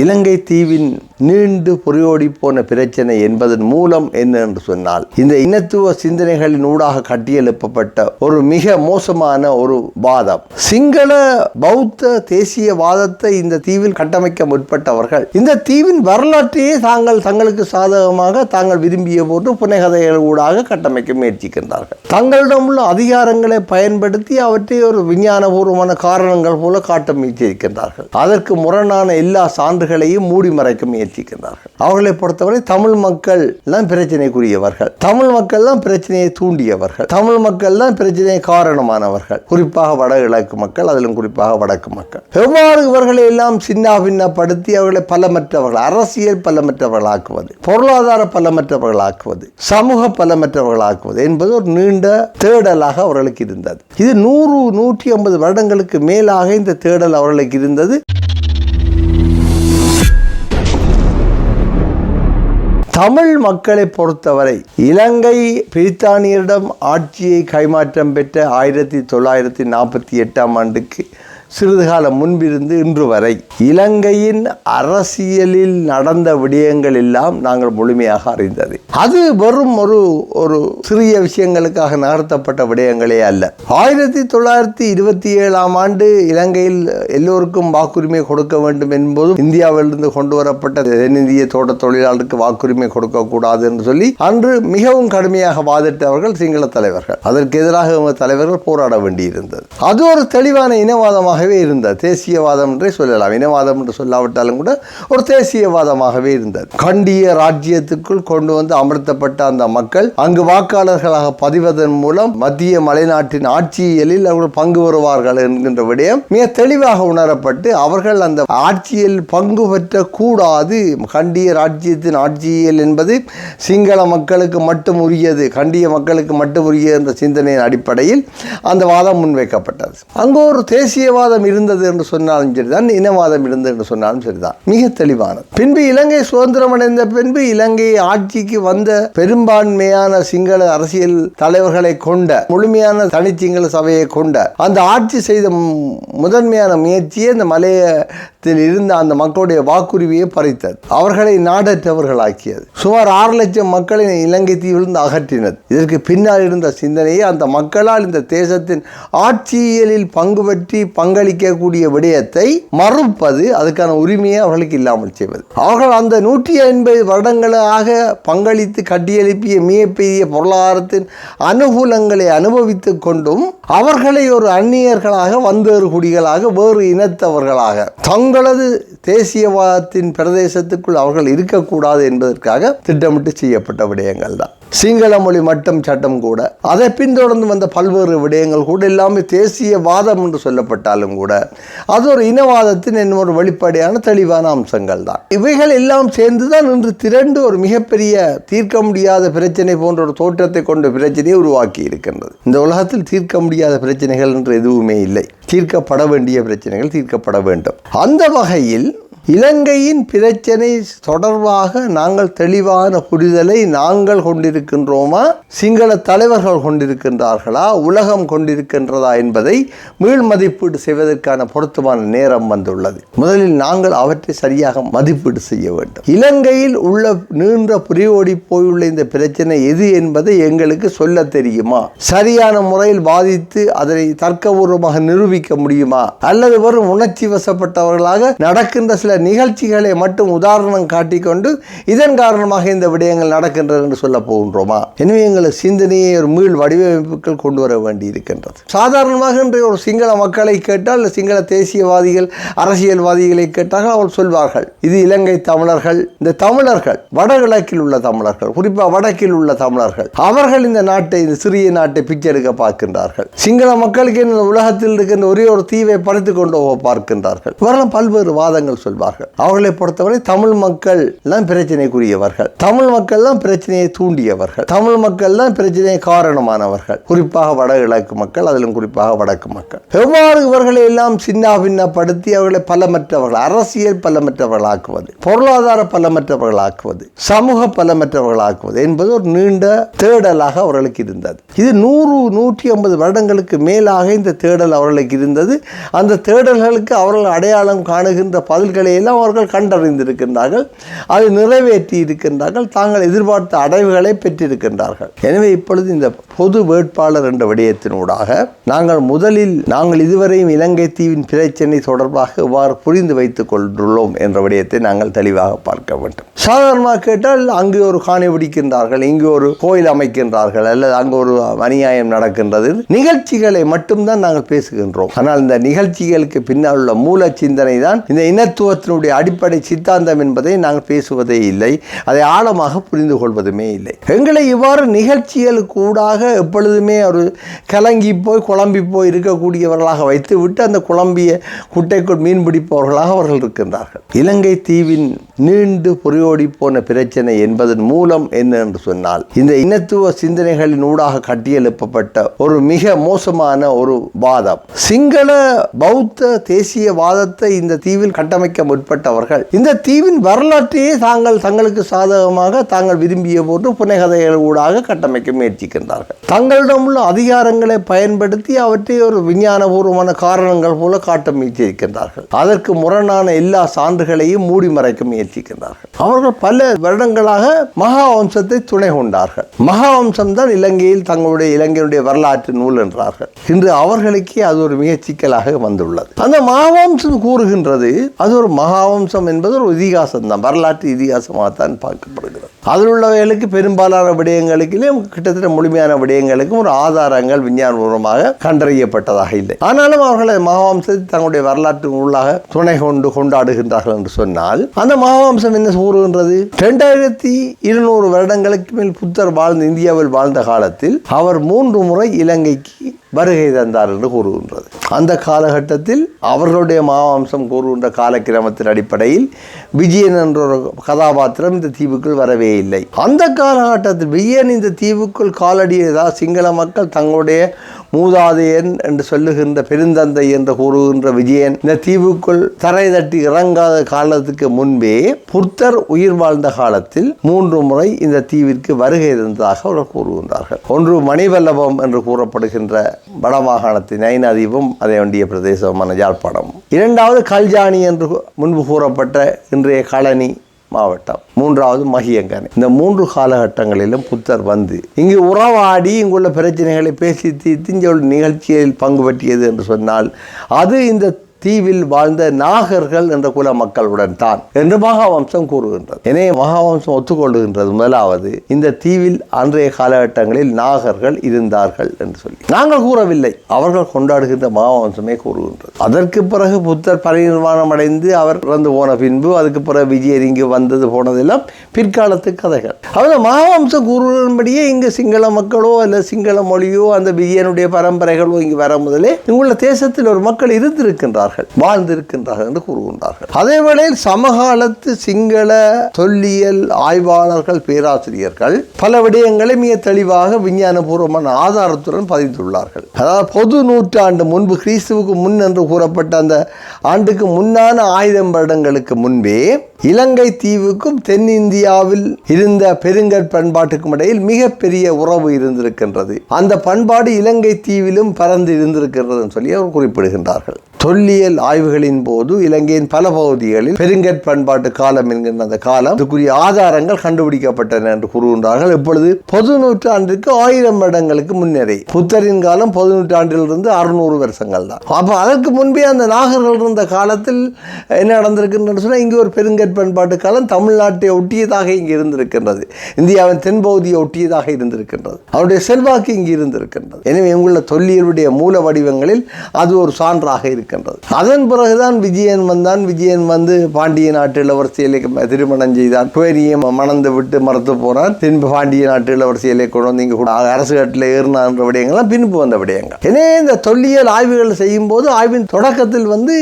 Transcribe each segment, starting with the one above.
இலங்கை தீவின் நீண்டு பொறியோடி போன பிரச்சனை என்பதன் மூலம் என்ன என்று சொன்னால் இந்த இனத்துவ சிந்தனைகளின் ஊடாக கட்டியெழுப்பப்பட்ட ஒரு மிக மோசமான ஒரு வாதம். சிங்கள பௌத்த தேசிய வாதத்தை இந்த தீவில் கட்டமைக்க முற்பட்டவர்கள் இந்த தீவின் வரலாற்றையே தாங்கள் தங்களுக்கு சாதகமாக தாங்கள் விரும்பிய போன்று புனைகதைகள் ஊடாக கட்டமைக்க முயற்சிக்கின்றார்கள். தங்களிடம் உள்ள அதிகாரங்களை பயன்படுத்தி அவற்றை ஒரு விஞ்ஞானபூர்வமான காரணங்கள் போல காட்ட முயற்சிக்கின்றார்கள். அதற்கு முரணான எல்லா சான்றுகளையும் மூடி மறைக்க முயற்சிக்கின்றார்கள். அவர்களை பொறுத்தவரை தமிழ் மக்கள் தான் பிரச்சனைக்குரியவர்கள். தமிழ் மக்கள் தான் பிரச்சனையை தூண்டியவர்கள். தமிழ் மக்கள் தான் பிரச்சனை காரணமானவர்கள். குறிப்பாக வடகிழக்கு மக்கள் அதிலும் குறிப்பாக வடக்கு மக்கள். எவ்வாறு இவர்களை எல்லாம் சின்ன பின்னப்படுத்தி அவர்களை பலமற்றவர்கள் அரசியல் பலமற்றவர்களாக்குவது பொருளாதார பலமற்றவர்களாக்குவது சமூக பலமற்றவர்களாக்குவது என்பது ஒரு நீண்ட தேடலாக அவர்களுக்கு இருந்தது. இது நூறு நூற்றி ஐம்பது வருடங்களுக்கு மேலாக இந்த தேடல் அவர்களுக்கு இருந்தது. தமிழ் மக்களை பொறுத்தவரை இலங்கை பிரித்தானியரிடம் ஆட்சியை கைமாற்றம் பெற்ற ஆயிரத்தி தொள்ளாயிரத்தி நாற்பத்தி எட்டாம் ஆண்டுக்கு சிறிது காலம் முன்பிருந்து இன்று வரை இலங்கையின் அரசியலில் நடந்த விடயங்கள் எல்லாம் நாங்கள் முழுமையாக அறிந்தது. அது வெறும் ஒரு ஒரு சிறிய விஷயங்களுக்காக நகர்த்தப்பட்ட விடயங்களே அல்ல. ஆயிரத்தி தொள்ளாயிரத்தி இருபத்தி ஏழாம் ஆண்டு இலங்கையில் எல்லோருக்கும் வாக்குரிமை கொடுக்க வேண்டும் என்பதும் இந்தியாவிலிருந்து கொண்டு வரப்பட்ட தென்னிந்திய தோட்ட தொழிலாளருக்கு வாக்குரிமை கொடுக்கக்கூடாது என்று சொல்லி அன்று மிகவும் கடுமையாக வாதிட்டவர்கள் சிங்கள தலைவர்கள். அதற்கு எதிராக தலைவர்கள் போராட வேண்டியிருந்தது. அது ஒரு தெளிவான இனவாதமாக தேசியவாதமாகவே இருந்தது தேசியவாதம் என்றே சொல்லலாம். இனவாதம் என்று சொல்லாவிட்டாலும் கூட ஒரு தேசியவாதமாகவே இருந்தது கண்டிய ராஜ்யத்துக்குள் கொண்டு வந்து அமர்த்தப்பட்ட அந்த மக்கள் அங்கு வாக்காளர்களாக பதிவதன் மூலம் மத்திய மலைநாட்டின் ஆட்சியியலில் அவர்கள் பங்கு வருவார்கள் என்கின்ற விடயம் மிக தெளிவாக உணரப்பட்டு அவர்கள் அந்த ஆட்சியில் பங்கு பெற்ற கூடாது கண்டிய ராஜ்யத்தின் ஆட்சியியல் என்பது சிங்கள மக்களுக்கு மட்டும் உரியது கண்டிய மக்களுக்கு மட்டும் உரிய என்ற சிந்தனையின் அடிப்படையில் அந்த வாதம் முன்வைக்கப்பட்டது. அங்கு ஒரு தேசியவாத தேசியவாதம் இருந்தது என்று சொன்னாலும் சரிதான் இனவாதம் இருந்தது என்று சொன்னாலும் சரிதான். மிக தெளிவானது பின்பு இலங்கை சுதந்திரம் அடைந்த பின்பு இலங்கை ஆட்சிக்கு வந்த பெரும்பான்மையான சிங்கள அரசியல் தலைவர்களை கொண்ட முழுமையான தனி சிங்கள சபையை கொண்ட அந்த ஆட்சி செய்த முதன்மையான முயற்சியே இந்த மலையத்தில் இருந்த அந்த மக்களுடைய வாக்குரிமையை பறித்தது. அவர்களை நாடற்றவர்களாக்கியது. சுமார் ஆறு லட்சம் மக்களை இலங்கை தீவிலிருந்து அகற்றினது. இதற்கு பின்னால் இருந்த சிந்தனையை அந்த மக்களால் இந்த தேசத்தின் ஆட்சியியலில் பங்கு பற்றி பங்களிக்கக்கூடிய விடயத்தை மறுப்பது அதுக்கான உரிமையை அவர்களுக்கு இல்லாமல் செய்வது. அவர்கள் அந்த நூற்றி ஐம்பது வருடங்களாக பங்களித்து கட்டியெழுப்பிய மிகப்பெரிய பொருளாதாரத்தின் அனுகூலங்களை அனுபவித்துக் கொண்டும் அவர்களை ஒரு அந்நியர்களாக வந்தேறு குடிகளாக வேறு இனத்தவர்களாக தங்களது தேசியவாதத்தின் பிரதேசத்துக்குள் அவர்கள் இருக்கக்கூடாது என்பதற்காக திட்டமிட்டு செய்யப்பட்ட விடயங்கள் தான் சிங்கள மொழி மட்டும் சட்டம் கூட அதை பின்தொடர்ந்து வந்த பல்வேறு விடயங்கள் கூட எல்லாமே தேசியவாதம் என்று சொல்லப்பட்டாலும் கூட அது ஒரு இனவாதத்தின் என்ன ஒரு வெளிப்படையான தெளிவான அம்சங்கள் தான். இவைகள் எல்லாம் சேர்ந்து தான் இன்று திரண்டு ஒரு மிகப்பெரிய தீர்க்க முடியாத பிரச்சனை போன்ற ஒரு தோற்றத்தை கொண்ட பிரச்சனையை உருவாக்கி இருக்கின்றது. இந்த உலகத்தில் தீர்க்க முடியாத பிரச்சனைகள் என்று எதுவுமே இல்லை. தீர்க்கப்பட வேண்டிய பிரச்சனைகள் தீர்க்கப்பட வேண்டும். அந்த வகையில் இலங்கையின் பிரச்சனை தொடர்பாக நாங்கள் தெளிவான புரிதலை நாங்கள் கொண்டிருக்கின்றோமா? சிங்கள தலைவர்கள் கொண்டிருக்கின்றார்களா? உலகம் கொண்டிருக்கின்றதா என்பதை மீள் மதிப்பீடு செய்வதற்கான பொருத்தமான நேரம் வந்துள்ளது. முதலில் நாங்கள் அவற்றை சரியாக மதிப்பீடு செய்ய வேண்டும். இலங்கையில் உள்ள நீண்ட புரியோடி போயுள்ள இந்த பிரச்சனை எது என்பதை எங்களுக்கு சொல்ல தெரியுமா? சரியான முறையில் பாதித்து அதனை தர்க்கபூர்வமாக நிரூபிக்க முடியுமா? அல்லது வெறும் உணர்ச்சி வசப்பட்டவர்களாக நடக்கின்ற சில நிகழ்ச்சிகளை மட்டும் உதாரணம் காட்டிக்கொண்டு இதன் காரணமாக இந்த விடயங்கள் நடக்கின்றது என்று சொல்ல போகின்றோமா? எனவே எங்களது சிந்தனையை ஒரு மீள் வடிவமைப்புகள் கொண்டு வர வேண்டியிருக்கின்றது. சாதாரணமாக இன்றைய ஒரு சிங்கள மக்களை கேட்டால் சிங்கள தேசியவாதிகள் அரசியல்வாதிகளை கேட்டார்கள் அவர் சொல்வார்கள் இது இலங்கை தமிழர்கள் இந்த தமிழர்கள் வடகிழக்கில் உள்ள தமிழர்கள் குறிப்பாக வடக்கில் உள்ள தமிழர்கள் அவர்கள் இந்த நாட்டை இந்த சிறிய நாட்டை பிச்செடுக்க பார்க்கின்றார்கள். சிங்கள மக்களுக்கு இந்த உலகத்தில் இருக்கின்ற ஒரே ஒரு தீவை பறித்து கொண்டு போக பார்க்கின்றார்கள். இவரெல்லாம் பல்வேறு வாதங்கள் சொல்வார்கள். அவர்களை பொறுத்தவரை தமிழ் மக்கள் தான் பிரச்சனைக்குரியவர்கள். தமிழ் மக்கள் தான் பிரச்சனையை தூண்டியவர்கள். தமிழ் மக்கள் தான் பிரச்சனை காரணமானவர்கள். குறிப்பாக வடகிழக்கு மக்கள் அதிலும் குறிப்பாக வடக்கு மக்கள். எவ்வாறு இவர்களை எல்லாம் சின்ன பின்னப்படுத்தி அவர்களை பலமற்றவர்கள் அரசியல் பலமற்றவர்களாக்குவது பொருளாதார பலமற்றவர்களாக்குவது சமூக பலமற்றவர்களாக்குவது என்பது ஒரு நீண்ட தேடலாக அவர்களுக்கு இருந்தது. இது நூறு நூற்றி ஐம்பது வருடங்களுக்கு மேலாக இந்த தேடல் அவர்களுக்கு இருந்தது. அந்த தேடல்களுக்கு அவர்கள் அடையாளம் காணுகின்ற பதில்களை எல்லாம் அவர்கள் கண்டறிந்திருக்கின்றார்கள். அதை நிறைவேற்றி இருக்கின்றார்கள். தாங்கள் எதிர்பார்த்த அடைவுகளை பெற்றிருக்கின்றார்கள். எனவே இப்பொழுது இந்த பொது வேட்பாளர் என்ற விடயத்தினூடாக நாங்கள் முதலில் நாங்கள் இதுவரையும் இலங்கை தீவின் பிரச்சனை தொடர்பாக எவ்வாறு புரிந்து வைத்துக் கொண்டுள்ளோம் என்ற விடயத்தை நாங்கள் தெளிவாக பார்க்க வேண்டும். சாதாரணமாக கேட்டால் அங்கு ஒரு காணி பிடிக்கின்றார்கள் இங்கு ஒரு கோயில் அமைக்கின்றார்கள் அல்லது அங்கு ஒரு அநியாயம் நடக்கின்றது. நிகழ்ச்சிகளை மட்டும்தான் நாங்கள் பேசுகின்றோம். ஆனால் இந்த நிகழ்ச்சிகளுக்கு பின்னால் உள்ள மூல சிந்தனை தான் இந்த இனத்துவத்தினுடைய அடிப்படை சித்தாந்தம் என்பதை நாங்கள் பேசுவதே இல்லை. அதை ஆழமாக புரிந்து கொள்வதுமே இல்லை. எங்களை இவ்வாறு நிகழ்ச்சிகளுக்கு ஊடாக எப்பொழுதுமே ஒரு கலங்கி போய் குழம்பி போய் இருக்கக்கூடியவர்களாக வைத்து விட்டு அந்த குழம்பிய குட்டைக்குள் மீன் பிடிப்பவர்களாக அவர்கள் இருக்கின்றார்கள். இலங்கை தீவின் நீண்டு பொறியோடி போன பிரச்சனை என்பதன் மூலம் என்ன என்று சொன்னால் இந்த இனத்துவ சிந்தனைகளின் ஊடாக கட்டியெழுப்பப்பட்ட ஒரு மிக மோசமான ஒரு வாதம். சிங்கள பௌத்த தேசிய வாதத்தை இந்த தீவில் கட்டமைக்க முற்பட்டவர்கள். இந்த தீவின் வரலாற்றையே தாங்கள் தங்களுக்கு சாதகமாக தாங்கள் விரும்பிய போட்டு புனைகதைகள் ஊடாக கட்டமைக்க முயற்சிக்கின்றார்கள். தங்களிடம் உள்ள அதிகாரங்களை பயன்படுத்தி அவற்றை ஒரு விஞ்ஞானபூர்வமான காரணங்கள் போல காட்ட முயற்சிக்கின்றார்கள். அதற்கு முரணான எல்லா சான்றுகளையும் மூடி மறைக்க முயற்சிக்கின்றார்கள். அவர்கள் பல வருடங்களாக மகாவம்சத்தை துணை கொண்டார்கள். மகாவம்சம் தான் இலங்கையில் தங்களுடைய இலங்கையுடைய வரலாற்று நூல் என்றார்கள். இன்று அவர்களுக்கே அது ஒரு மிக சிக்கலாக வந்துள்ளது. அந்த மகாவம்சம் கூறுகின்றது அது ஒரு மகாவம்சம் என்பது ஒரு இதிகாசம் தான் வரலாற்று இதிகாசமாகத்தான் பார்க்கப்படுகிறது. அதில் உள்ளவைகளுக்கு பெரும்பாலான விடயங்களுக்கிலும் கிட்டத்தட்ட முழுமையான விடயங்களுக்கும் ஒரு ஆதாரங்கள் விஞ்ஞானபூர்வமாக கண்டறியப்பட்டதாக இல்லை. ஆனாலும் அவர்களை மகாவம்சத்தை தங்களுடைய வரலாற்று உள்ளாக துணை கொண்டு கொண்டாடுகின்றார்கள் என்று சொன்னால் அந்த மகாவம்சம் என்ன கூறுகின்றது? இரண்டாயிரத்தி இருநூறு வருடங்களுக்கு மேல் புத்தர் வாழ்ந்த இந்தியாவில் வாழ்ந்த காலத்தில் அவர் மூன்று முறை இலங்கைக்கு வருகை தந்தார் என்று கூறுகின்றது. அந்த காலகட்டத்தில் அவர்களுடைய மாவம்சம் கூறுகின்ற காலக்கிரமத்தின் அடிப்படையில் விஜயன் என்ற ஒரு கதாபாத்திரம் இந்த தீவுக்குள் வரவே இல்லை. அந்த காலகட்டத்தில் விஜயன் இந்த தீவுக்குள் காலடியதா சிங்கள மக்கள் தங்களுடைய மூதாதையன் என்று சொல்லுகின்ற பெருந்தந்தை என்று கூறுகின்ற விஜயன் இந்த தீவுக்குள் தரை தட்டி இறங்காத காலத்துக்கு முன்பே புத்தர் உயிர் வாழ்ந்த காலத்தில் மூன்று முறை இந்த தீவிற்கு வருகை இருந்ததாக அவர்கள் கூறுகின்றார்கள். ஒன்று மணிவல்லபம் என்று கூறப்படுகின்ற வடமாகாணத்தின் ஐநாதீபம் அதை ஒண்டிய பிரதேசமான யாழ்ப்பாணம். இரண்டாவது கல்ஜானி என்று முன்பு கூறப்பட்ட இன்றைய களனி மாவட்டம். மூன்றாவது மகியங்கனை. இந்த மூன்று காலகட்டங்களிலும் புத்தர் வந்து இங்கு உறவாடி இங்குள்ள பிரச்சனைகளை பேசி தீர்த்து இங்கே நிகழ்ச்சியில் பங்கு பற்றியது என்று சொன்னால் அது இந்த தீவில் வாழ்ந்த நாகர்கள் என்ற குல மக்களுடன் தான் என்று மகாவம்சம் கூறுகின்றது. எனவே மகாவம்சம் ஒத்துக்கொள்ளுகின்றது. முதலாவது இந்த தீவில் அன்றைய காலகட்டங்களில் நாகர்கள் இருந்தார்கள் என்று சொல்லி. நாங்கள் கூறவில்லை. அவர்கள் கொண்டாடுகின்ற மகாவம்சமே கூறுகின்றது. அதற்கு பிறகு புத்தர் பரிநிர்வாணம் அடைந்து அவர் இறந்து போன பின்பு அதுக்கு பிறகு விஜயர் இங்கு வந்தது போனதெல்லாம் பிற்காலத்து கதைகள். அவர் மகாவம்சம் கூறுவதன்படியே இங்கு சிங்கள மக்களோ அல்ல சிங்கள மொழியோ அந்த விஜயனுடைய பரம்பரைகளோ இங்கு வர முதலே இங்குள்ள தேசத்தில் ஒரு மக்கள் இருந்திருக்கின்றார் இருக்கின்றார்கள் வாழ்ந்திருக்கின்றார்கள் என்று கூறுகின்றார்கள். அதேவேளை சமகாலத்து சிங்கள தொல்லியல் ஆய்வாளர்கள் பேராசிரியர்கள் பல விடயங்களை மிக தெளிவாக விஞ்ஞானபூர்வமான ஆதாரத்துடன் பதிந்துள்ளார்கள். அதாவது பொது நூற்றாண்டு முன்பு கிறிஸ்துவுக்கு முன் என்று கூறப்பட்ட அந்த ஆண்டுக்கு முன்னான ஆயிரம் வருடங்களுக்கு முன்பே இலங்கை தீவுக்கும் தென்னிந்தியாவில் இருந்த பெருங்கற் பண்பாட்டுக்கும் இடையில் மிகப்பெரிய உறவு இருந்திருக்கின்றது. அந்த பண்பாடு இலங்கை தீவிலும் பறந்து இருந்திருக்கின்றதுன்னு சொல்லி அவர் குறிப்பிடுகின்றார்கள். தொல்லியல் ஆய்வுகளின் போது இலங்கையின் பல பகுதிகளில் பெருங்கற் பண்பாட்டு காலம் என்கின்ற அந்த காலம் இதுக்குரிய ஆதாரங்கள் கண்டுபிடிக்கப்பட்டன என்று கூறுகின்றார்கள். இப்பொழுது பொது நூற்றாண்டிற்கு ஆயிரம் வருடங்களுக்கு முன்னரே புத்தரின் காலம் பொது நூற்றாண்டிலிருந்து அறுநூறு வருஷங்கள் தான். அப்போ அதற்கு முன்பே அந்த நாகர்கள் இருந்த காலத்தில் என்ன நடந்திருக்குன்னு சொன்னால் இங்கே ஒரு பெருங்கற் பண்பாட்டு காலம் தமிழ்நாட்டை ஒட்டியதாக இங்கே இருந்திருக்கின்றது. இந்தியாவின் தென்பகுதியை ஒட்டியதாக இருந்திருக்கின்றது. அவருடைய செல்வாக்கு இங்கு இருந்திருக்கின்றது. எனவே இங்குள்ள தொல்லியலுடைய மூல வடிவங்களில் அது ஒரு சான்றாக இருக்கின்றது. அதன் பிறகுதான் விஜயன் வந்தான். விஜயன் வந்து பாண்டிய நாட்டு இளவரசியலை திருமணம் செய்தான். பேரியை மணந்து விட்டு மறந்து போனான். பின்பு பாண்டிய நாட்டு இளவரசியலை கொண்டு வந்து இங்கே கூட அரசு கட்டில் ஏறினான்ற விடயங்கள்லாம் பின்பு வந்த விடயங்கள். எனவே இந்த தொல்லியல் ஆய்வுகள் செய்யும் போது ஆய்வின் தொடக்கத்தில் வந்து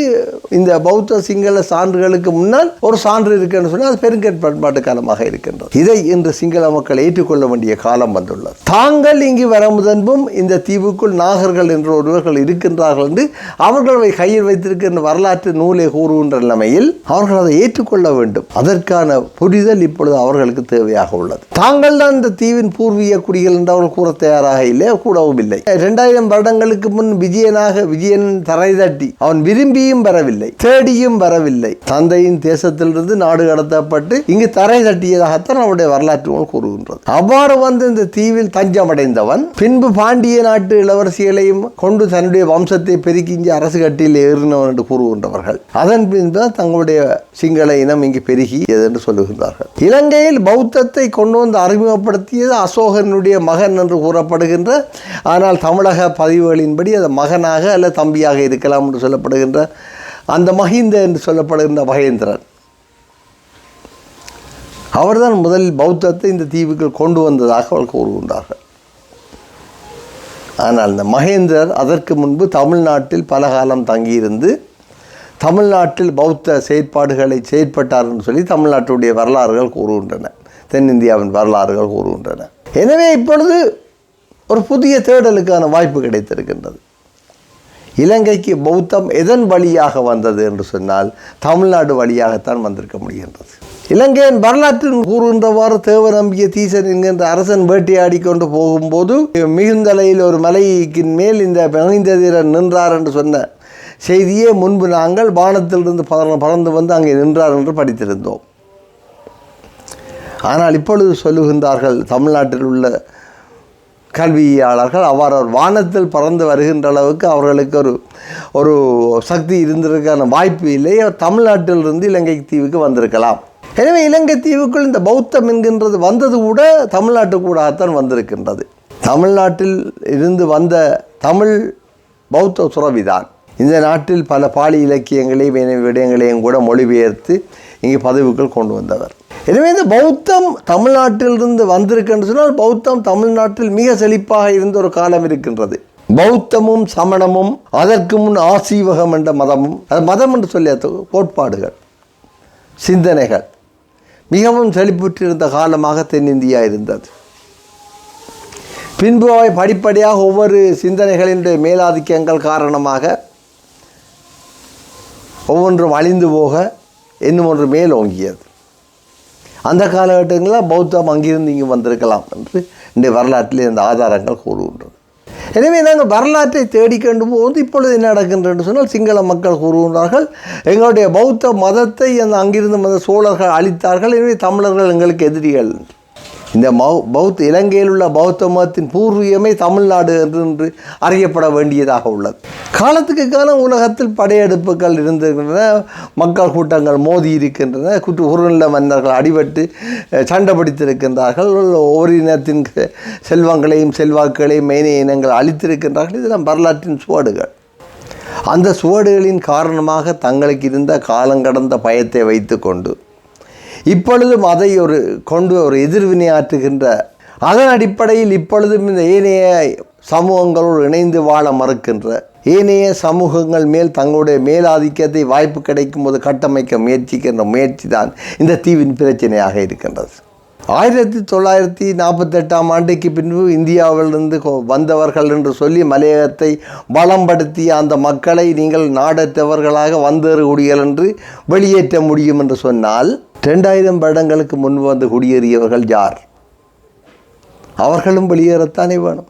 இந்த பௌத்த சிங்கள சான்றுகளுக்கு முன்னால் ஒரு சான்று இருக்குன்னு சொன்னால் அது பெருங்கற் பண்பாட்டு காலமாக இருக்கின்றது. இதை இன்று சிங்கள மக்கள் ஏற்றுக்கொள்ள வேண்டிய காலம் வந்துள்ளது. தாங்கள் இங்கு வர முதன்பும் இந்த தீவுக்குள் நாகர்கள் என்ற ஒருவர்கள் இருக்கின்றார்கள் என்று அவர்களை கையில் வைத்திருக்கின்ற வரலாற்று நூலை கூறுகின்ற நிலைமையில் அவர்கள் அதை ஏற்றுக்கொள்ள வேண்டும். அதற்கான புரிதல் இப்பொழுது அவர்களுக்கு தேவையாக உள்ளது. தாங்கள் தான் இந்த தீவின் பூர்வீக குடிகள் என்று அவர்கள் கூற தயாராக இல்லை கூடவும் இல்லை. இரண்டாயிரம் வருடங்களுக்கு முன் விஜயனாக விஜயன் தரை தட்டி அவன் விரும்பியும் வரவில்லை தேடியும் வரவில்லை. தந்தையின் தேசத்திலிருந்து நாடு கடத்தப்பட்டு இங்கு தரை தட்டியதாகத்தான் அவருடைய வரலாற்று நூல் கூறுகின்றது. அவ்வாறு வந்து இந்த தீவில் தஞ்சமடைந்தவன் பின்பு பாண்டிய நாட்டு இளவரசிகளையும் கொண்டு தன்னுடைய வம்சத்தை பெருக்கி இங்கே அரசு கட்டியில் ஏறினவன் என்று கூறுகின்றவர்கள். அதன் பின்பு தான் தங்களுடைய சிங்கள இனம் இங்கு பெருகி என்று சொல்லுகின்றார்கள். இலங்கையில் பௌத்தத்தை கொண்டு வந்து அறிமுகப்படுத்தியது அசோகனுடைய மகன் என்று கூறப்படுகின்ற ஆனால் தமிழக பதிவுகளின்படி அது மகனாக அல்ல தம்பியாக இருக்கலாம் என்று சொல்லப்படுகின்ற அந்த மஹிந்த என்று சொல்லப்படுகின்ற மகேந்திரன். அவர்தான் முதலில் பௌத்தத்தை இந்த தீவுக்குள் கொண்டு வந்ததாக அவர்கள் கூறுகின்றார்கள். ஆனால் இந்த மகேந்திரர் அதற்கு முன்பு தமிழ்நாட்டில் பல காலம் தங்கியிருந்து தமிழ்நாட்டில் பௌத்த செயற்பாடுகளை செயற்பட்டார்னு சொல்லி தமிழ்நாட்டுடைய வரலாறுகள் கூறுகின்றன. தென்னிந்தியாவின் வரலாறுகள் கூறுகின்றன. எனவே இப்பொழுது ஒரு புதிய தேடலுக்கான வாய்ப்பு கிடைத்திருக்கின்றது. இலங்கைக்கு பௌத்தம் எதன் வழியாக வந்தது என்று சொன்னால் தமிழ்நாடு வழியாகத்தான் வந்திருக்க முடிகின்றது. இலங்கையின் வரலாற்றில் கூறுகின்றவாறு தேவ நம்பிய தீசன் என்கின்ற அரசன் வேட்டையாடி கொண்டு போகும்போது மிகுந்தலையில் ஒரு மலைக்கின் மேல் இந்த மகிந்ததிரன் நின்றார் என்று சொன்ன செய்தியே முன்பு நாங்கள் வானத்திலிருந்து பறந்து வந்து அங்கே நின்றார் என்று படித்திருந்தோம். ஆனால் இப்பொழுது சொல்லுகின்றார்கள் தமிழ்நாட்டில் உள்ள கல்வியாளர்கள் அவ்வாறு வானத்தில் பறந்து வருகின்ற அளவுக்கு அவர்களுக்கு ஒரு ஒரு சக்தி இருந்திருக்கான வாய்ப்பு இல்லை. தமிழ்நாட்டிலிருந்து இலங்கை தீவுக்கு வந்திருக்கலாம். எனவே இலங்கை தீவுக்குள் இந்த பௌத்தம் என்கின்றது வந்தது கூட தமிழ்நாட்டு கூடத்தான் வந்திருக்கின்றது. தமிழ்நாட்டில் இருந்து வந்த தமிழ் பௌத்த சுரவிதான் இந்த நாட்டில் பல பாலி இலக்கியங்களையும் விடயங்களையும் கூட மொழிபெயர்த்து இங்கே பதவிக்குள் கொண்டு வந்தவர். எனவே இந்த பௌத்தம் தமிழ்நாட்டிலிருந்து வந்திருக்குன்னு சொன்னால் பௌத்தம் தமிழ்நாட்டில் மிக செழிப்பாக இருந்த ஒரு காலம் இருக்கின்றது. பௌத்தமும் சமணமும் அதற்கு முன் ஆசீவகம் என்ற மதமும் அது மதம் என்று சொல்லிய கோட்பாடுகள் சிந்தனைகள். மிகவும் செழிப்புற்றிருந்த காலமாக தென்னிந்தியா இருந்தது. பின்பு அவை படிப்படியாக ஒவ்வொரு சிந்தனைகளின் மேலாதிக்கங்கள் காரணமாக ஒவ்வொன்றும் அழிந்து போக இன்னும் ஒன்று மேலோங்கியது. அந்த காலகட்டங்களில் பௌத்தம் அங்கிருந்து இங்கு வந்திருக்கலாம் என்று இன்றைய வரலாற்றில் இந்த ஆதாரங்கள் கூறுகின்றன. எனவே நாங்கள் வரலாற்றை தேடிக்கொண்டு போது இப்பொழுது என்ன நடக்கின்றது சொன்னால் சிங்கள மக்கள் கூறுகின்றார்கள் எங்களுடைய பௌத்த மதத்தை அந்த அங்கிருந்து வந்த சோழர்கள் அழித்தார்கள் எனவே தமிழர்கள் எங்களுக்கு எதிரிகள். இந்த மௌ பௌத்த இலங்கையில் உள்ள பௌத்த மதத்தின் பூர்வீகமே தமிழ்நாடு என்று அறியப்பட வேண்டியதாக உள்ளது. காலத்துக்கு காலம் உலகத்தில் படையெடுப்புகள் இருந்திருக்கின்றன மக்கள் கூட்டங்கள் மோதி இருக்கின்றன குற்று உருநில மன்னர்கள் அடிபட்டு சண்டை பிடித்திருக்கின்றார்கள் ஒவ்வொரு இனத்தின் செல்வங்களையும் செல்வாக்குகளையும் மேனைய இனங்கள் அழித்திருக்கின்றார்கள். இதெல்லாம் வரலாற்றின் சுவடுகள். அந்த சுவடுகளின் காரணமாக தங்களுக்கு இருந்த காலங்கடந்த பயத்தை வைத்துக்கொண்டு இப்பொழுதும் அதை ஒரு கொண்டு ஒரு எதிர்வினையாற்றுகின்ற அதன் அடிப்படையில் இப்பொழுதும் இந்த ஏனைய சமூகங்களோடு இணைந்து வாழ மறுக்கின்ற ஏனைய சமூகங்கள் மேல் தங்களுடைய மேலாதிக்கத்தை வாய்ப்பு கிடைக்கும் போது கட்டமைக்க முயற்சிக்கின்ற முயற்சி தான் இந்த தீவின் பிரச்சனையாக இருக்கின்றது. ஆயிரத்தி தொள்ளாயிரத்தி நாற்பத்தெட்டாம் ஆண்டுக்கு பின்பு இந்தியாவிலிருந்து வந்தவர்கள் என்று சொல்லி மலையகத்தை பலம்படுத்திய அந்த மக்களை நீங்கள் நாடற்றவர்களாக வந்தேறுகுடிகள் என்று வெளியேற்ற முடியும் என்று சொன்னால் ரெண்டாயிரம் வருடங்களுக்கு முன்பு வந்து குடியேறியவர்கள் யார்? அவர்களும் வெளியேறத்தானே வேணும்.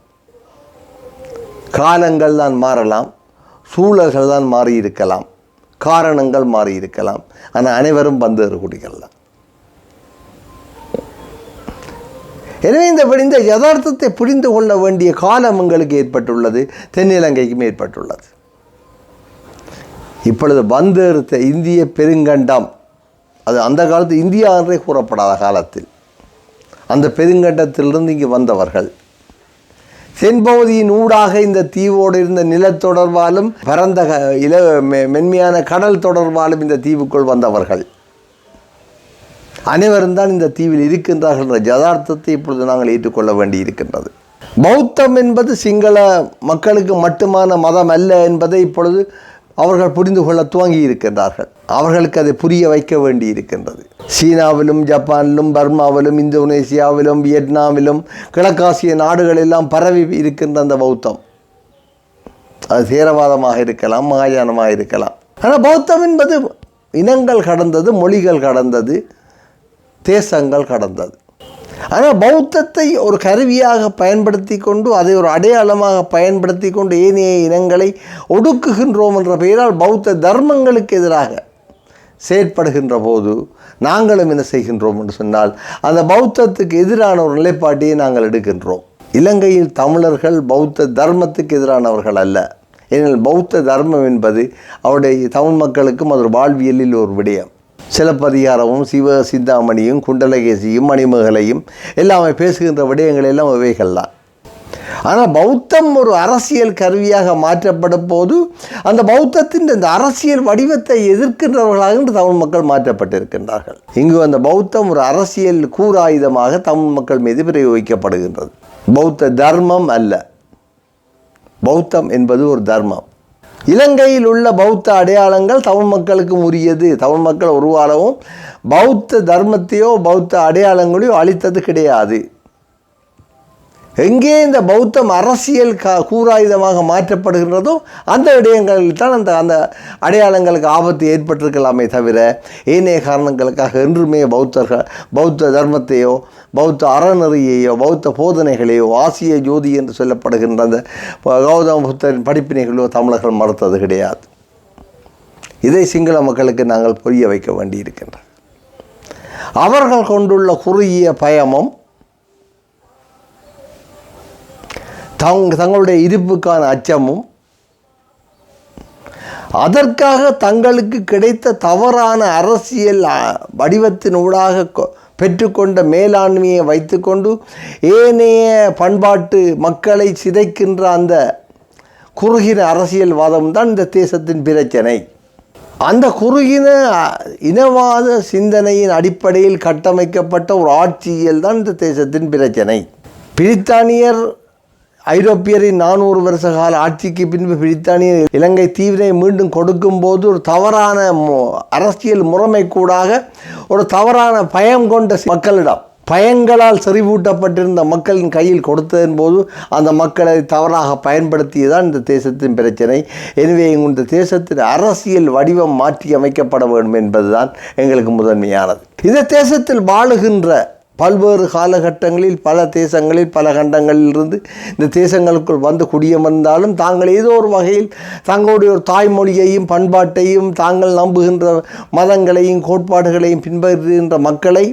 காலங்கள் தான் மாறலாம் சூழல்கள் தான் மாறி இருக்கலாம் காரணங்கள் மாறி இருக்கலாம் ஆனால் அனைவரும் வந்தேறு குடிகள் தான். எனவே இந்த இந்த யதார்த்தத்தை புரிந்து கொள்ள வேண்டிய காலம் எங்களுக்கு ஏற்பட்டுள்ளது தென்னிலங்கைக்கும் ஏற்பட்டுள்ளது இப்பொழுது வந்தெடுத்த இந்திய பெருங்கண்டம் அது அந்த காலத்து இந்தியா என்றே கூறப்படாத காலத்தில். அந்த பெருங்கண்டத்திலிருந்து இங்கு வந்தவர்கள். தென்பகுதியின் ஊடாக இந்த தீவோடு இருந்த நிலத்தொடர்பாலும் பரந்த இல மென்மையான கடல் தொடர்பாலும் இந்த தீவுக்குள் வந்தவர்கள். அனைவரும் தான் இந்த தீவில் இருக்கின்றார்கள் என்ற யதார்த்தத்தை இப்பொழுது நாங்கள் ஏற்றுக்கொள்ள வேண்டி இருக்கின்றது பௌத்தம் என்பது சிங்கள மக்களுக்கு மட்டுமான மதம் அல்ல என்பதை இப்பொழுது அவர்கள் புரிந்து கொள்ள துவங்கி இருக்கின்றார்கள் அவர்களுக்கு அதை புரிய வைக்க வேண்டி இருக்கின்றது சீனாவிலும் ஜப்பானிலும் பர்மாவிலும் இந்தோனேசியாவிலும் வியட்நாமிலும் கிழக்காசிய நாடுகளெல்லாம் பரவி இருக்கின்ற அந்த பௌத்தம். அது சேரவாதமாக இருக்கலாம் மகாயானமாக இருக்கலாம். ஆனால் பௌத்தம் என்பது இனங்கள் கடந்தது மொழிகள் கடந்தது தேசங்கள் கடந்தது. ஆனால் பௌத்தத்தை ஒரு கருவியாக பயன்படுத்தி கொண்டு அதை ஒரு அடையாளமாக பயன்படுத்தி கொண்டு ஏனைய இனங்களை ஒடுக்குகின்றோம் என்ற பெயரால் பௌத்த தர்மங்களுக்கு எதிராக செயற்படுகின்ற போது நாங்களும் என்ன செய்கின்றோம் என்று சொன்னால் அந்த பௌத்தத்துக்கு எதிரான ஒரு நிலைப்பாட்டையே நாங்கள் எடுக்கின்றோம். இலங்கையில் தமிழர்கள் பௌத்த தர்மத்துக்கு எதிரானவர்கள் அல்ல. ஏனெனில் பௌத்த தர்மம் என்பது அவருடைய தமிழ் மக்களுக்கும் அது ஒரு வாழ்வியலில் ஒரு விடயம். சிலப்பதிகாரமும் சிவ சிந்தாமணியும் குண்டலகேசியும் மணிமகளையும் எல்லாமே பேசுகின்ற விடயங்கள் எல்லாம் இவைகள் தான். ஆனால் பௌத்தம் ஒரு அரசியல் கருவியாக மாற்றப்படும் போது அந்த பௌத்தத்தின் இந்த அரசியல் வடிவத்தை எதிர்க்கின்றவர்களாக இன்று தமிழ் மக்கள் மாற்றப்பட்டிருக்கின்றார்கள். இங்கு அந்த பௌத்தம் ஒரு அரசியல் கூறாயுதமாக தமிழ் மக்கள் மீது பிரயோகிக்கப்படுகின்றது. பௌத்த தர்மம் அல்ல. பௌத்தம் என்பது ஒரு தர்மம். இலங்கையில் உள்ள பௌத்த அடையாளங்கள் தமிழ் மக்களுக்கு உரியது. தமிழ் மக்கள் உருவாகவும் பௌத்த தர்மத்தையோ பௌத்த அடையாளங்களையோ அளித்தது கிடையாது. எங்கே இந்த பௌத்தம் அரசியல் க கூராயுதமாக மாற்றப்படுகின்றதோ அந்த விடயங்களில் தான் அந்த அந்த அடையாளங்களுக்கு ஆபத்து ஏற்பட்டிருக்கலாமே தவிர ஏனைய காரணங்களுக்காக என்றுமே பௌத்தர்கள் பௌத்த தர்மத்தையோ பௌத்த அறநெறியையோ பௌத்த போதனைகளையோ ஆசிய ஜோதி என்று சொல்லப்படுகின்ற அந்த கௌதம புத்தரின் படிப்பினைகளோ தமிழர்கள் மறுத்தது கிடையாது. இதை சிங்கள மக்களுக்கு நாங்கள் புரிய வைக்க வேண்டியிருக்கின்றோம் அவர்கள் கொண்டுள்ள குறுகிய பயமும் தங் தங்களுடைய இருப்புக்கான அச்சமும் அதற்காக தங்களுக்கு கிடைத்த தவறான அரசியல் வடிவத்தினூடாக கொ- பெற்றுக்கொண்ட மேலாண்மையை வைத்துக்கொண்டு ஏனைய பண்பாட்டு மக்களை சிதைக்கின்ற அந்த குறுகின அரசியல்வாதம் தான் இந்த தேசத்தின் பிரச்சனை. அந்த குறுகின இனவாத சிந்தனையின் அடிப்படையில் கட்டமைக்கப்பட்ட ஒரு ஆட்சியியல் தான் இந்த தேசத்தின் பிரச்சனை. பிரித்தானியர் ஐரோப்பியரின் நானூறு வருஷ கால ஆட்சிக்கு பின்பு பிரித்தானிய இலங்கை தீவினை மீண்டும் கொடுக்கும்போது ஒரு தவறான மு- அரசியல் முறைமை கூடாக ஒரு தவறான பயம் கொண்ட மக்களிடம். பயங்களால் செறிவூட்டப்பட்டிருந்த மக்களின் கையில் கொடுத்ததன் போது அந்த மக்களை தவறாக பயன்படுத்தியதான் இந்த தேசத்தின் பிரச்சனை. எனவே இந்த தேசத்தின் அரசியல் வடிவம் மாற்றி அமைக்கப்பட வேண்டும் என்பதுதான் எங்களுக்கு முதன்மையானது. இந்த தேசத்தில் வாழுகின்ற பல்வேறு காலகட்டங்களில் பல தேசங்களில் பல கண்டங்களிலிருந்து இந்த தேசங்களுக்குள் வந்து குடியமர்ந்தாலும் தாங்கள் ஏதோ ஒரு வகையில் தங்களுடைய ஒரு தாய்மொழியையும் பண்பாட்டையும் தாங்கள் நம்புகின்ற மதங்களையும் கோட்பாடுகளையும் பின்பற்றுகின்ற மக்களை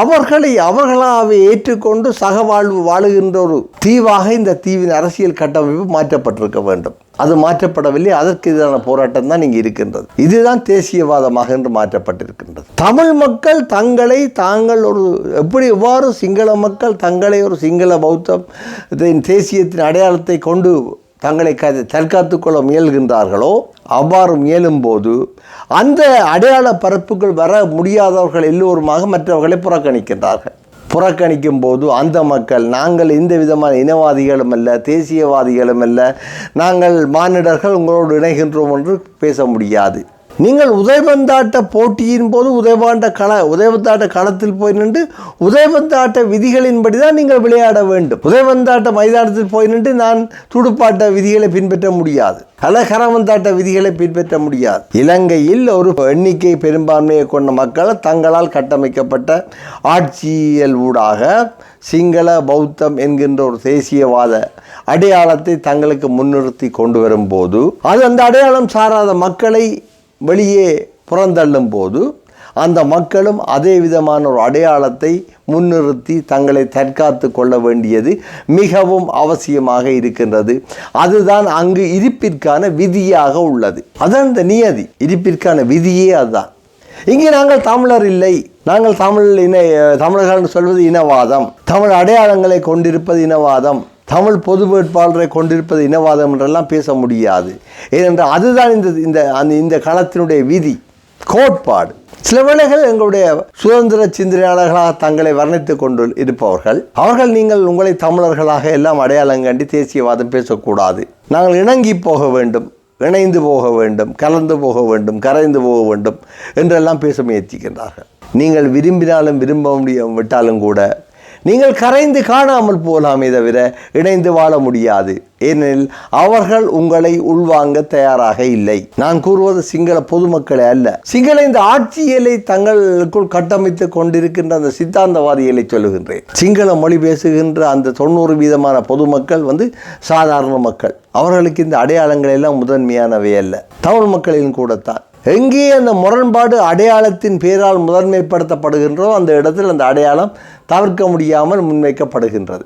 அவர்களை அவர்களாக ஏற்றுக்கொண்டு சகவாழ்வு வாழுகின்ற ஒரு தீவாக இந்த தீவின் அரசியல் கட்டமைப்பு மாற்றப்பட்டிருக்க வேண்டும். அது மாற்றப்படவில்லை அதற்கு எதிரான போராட்டம் தான் இங்கே இருக்கின்றது. இதுதான் தேசியவாதமாக என்று மாற்றப்பட்டிருக்கின்றது. தமிழ் மக்கள் தங்களை தாங்கள் ஒரு எப்படி எவ்வாறு சிங்கள மக்கள் தங்களை ஒரு சிங்கள பௌத்தம் இதன் தேசியத்தின் அடையாளத்தை கொண்டு தங்களை க தற்காத்து கொள்ள முயல்கின்றார்களோ அவ்வாறு முயலும்போது அந்த அடையாள பரப்புகள் வர முடியாதவர்கள் எல்லோருமாக மற்றவர்களை புறக்கணிக்கின்றார்கள். புறக்கணிக்கும் போது அந்த மக்கள் நாங்கள் எந்த விதமான இனவாதிகளும் அல்ல தேசியவாதிகளும் அல்ல நாங்கள் மானிடர்கள் உங்களோடு இணைகின்றோம் என்று பேச முடியாது. நீங்கள் உதயபந்தாட்ட போட்டியின் போது உதயபாண்ட கள உதயபந்தாட்ட களத்தில் போய் நின்று உதயபந்தாட்ட விதிகளின்படி தான் நீங்கள் விளையாட வேண்டும். உதயபந்தாட்ட மைதானத்தில் போய் நின்று நான் துடுப்பாட்ட விதிகளை பின்பற்ற முடியாது. அல்ல விதிகளை பின்பற்ற முடியாது. இலங்கையில் ஒரு எண்ணிக்கை பெரும்பான்மையை கொண்ட மக்கள் தங்களால் கட்டமைக்கப்பட்ட ஆட்சியல் ஊடாக சிங்கள பௌத்தம் என்கின்ற ஒரு தேசியவாத அடையாளத்தை தங்களுக்கு முன்னிறுத்தி கொண்டு வரும்போது அது அந்த அடையாளம் சாராத மக்களை வெளியே புறந்தள்ளும் போது அந்த மக்களும் அதே விதமான ஒரு அடையாளத்தை முன்னிறுத்தி தங்களை தற்காத்து கொள்ள வேண்டியது மிகவும் அவசியமாக இருக்கின்றது. அதுதான் அங்கு இருப்பிற்கான விதியாக உள்ளது. அதான் இந்த நியதி. இருப்பிற்கான விதியே அதுதான். இங்கே நாங்கள் தமிழர் இல்லை. நாங்கள் தமிழ் இன தமிழர்கள் சொல்வது இனவாதம். தமிழ் அடையாளங்களை கொண்டிருப்பது இனவாதம். தமிழ் பொது வேட்பாளரை கொண்டிருப்பது இனவாதம் என்றெல்லாம் பேச முடியாது. ஏனென்றால் அதுதான் இந்த இந்த அந்த இந்த களத்தினுடைய விதி கோட்பாடு. சில வேளைகள் எங்களுடைய சுதந்திர சிந்தனையாளர்களாக தங்களை வர்ணித்துக் கொண்டு இருப்பவர்கள் அவர்கள் நீங்கள் உங்களை தமிழர்களாக எல்லாம் அடையாளம் கண்டு தேசியவாதம் பேசக்கூடாது. நாங்கள் இணங்கி போக வேண்டும் இணைந்து போக வேண்டும் கலந்து போக வேண்டும் கரைந்து போக வேண்டும் என்றெல்லாம் பேச முயற்சிக்கின்றார்கள். நீங்கள் விரும்பினாலும் விரும்ப முடிய விட்டாலும் கூட நீங்கள் கரைந்து காணாமல் போகலாமே தவிர இணைந்து வாழ முடியாது. ஏனெனில் அவர்கள் உங்களை உள்வாங்க தயாராக இல்லை. நான் கூறுவது சிங்கள பொதுமக்களே அல்ல. சிங்கள இந்த ஆட்சியலை தங்களுக்குள் கட்டமைத்து கொண்டிருக்கின்ற அந்த சித்தாந்தவாதிகளை சொல்லுகின்றேன். சிங்கள மொழி பேசுகின்ற அந்த தொண்ணூறு வீதமான பொதுமக்கள் வந்து சாதாரண மக்கள். அவர்களுக்கு இந்த அடையாளங்கள் எல்லாம் முதன்மையானவை அல்ல. தமிழ் மக்களின் கூடத்தான். எங்கே அந்த முரண்பாடு அடையாளத்தின் பேரால் முதன்மைப்படுத்தப்படுகின்றோ அந்த இடத்தில் அந்த அடையாளம் தவிர்க்க முடியாமல் முன்வைக்கப்படுகின்றது.